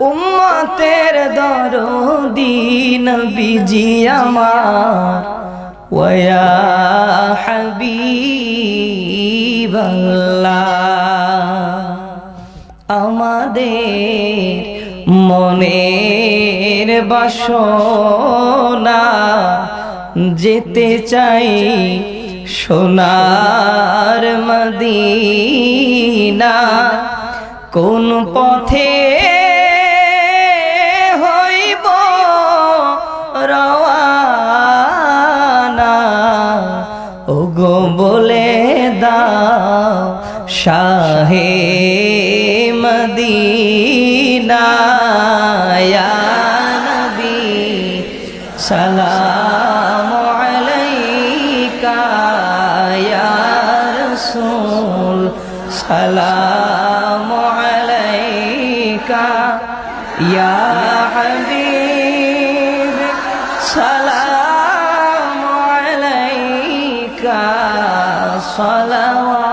উম্মতের দরদি নবীজি আমার ওয়া আমাদের মনের বাসনা যেতে চাই সোনার মদিনা কোন পথে হইব রওয়ানা? ওগো বলে দাও শাহে মদিনা নবী সালাম সালাম আলাইকা ইয়া হাবিব সালাম আলাইকা সালাওয়াতুল্লাহ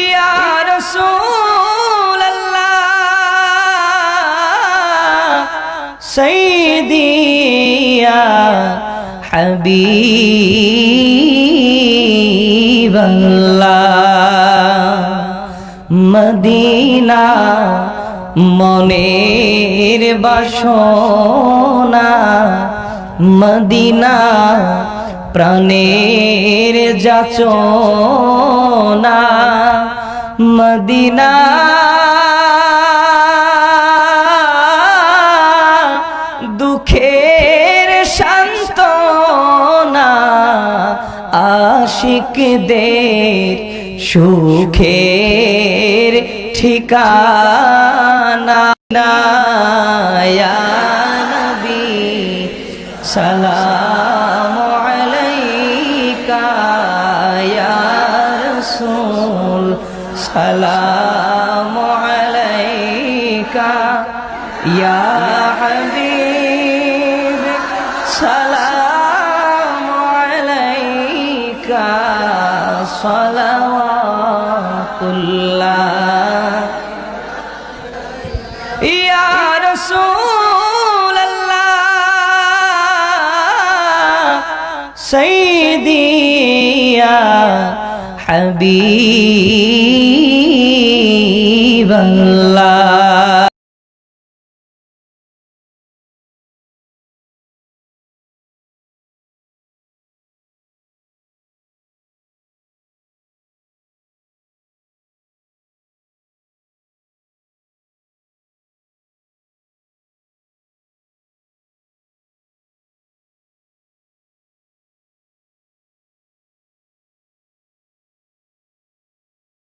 ইয়া রাসূলুল্লাহ সাইয়্যিদি ইয়া হাবিবাল্লাহ মদিনা মনের বাসনা মদিনা প্রাণের যাচনা মদিনা আশিকদের সুখের ঠিকানা নবী সালাম আলাইকা ইয়া রাসূল সালাম আলাইকা ইয়া হাবিব সালাম সাইয়্যিদি ইয়া হাবিবাল্লাহ।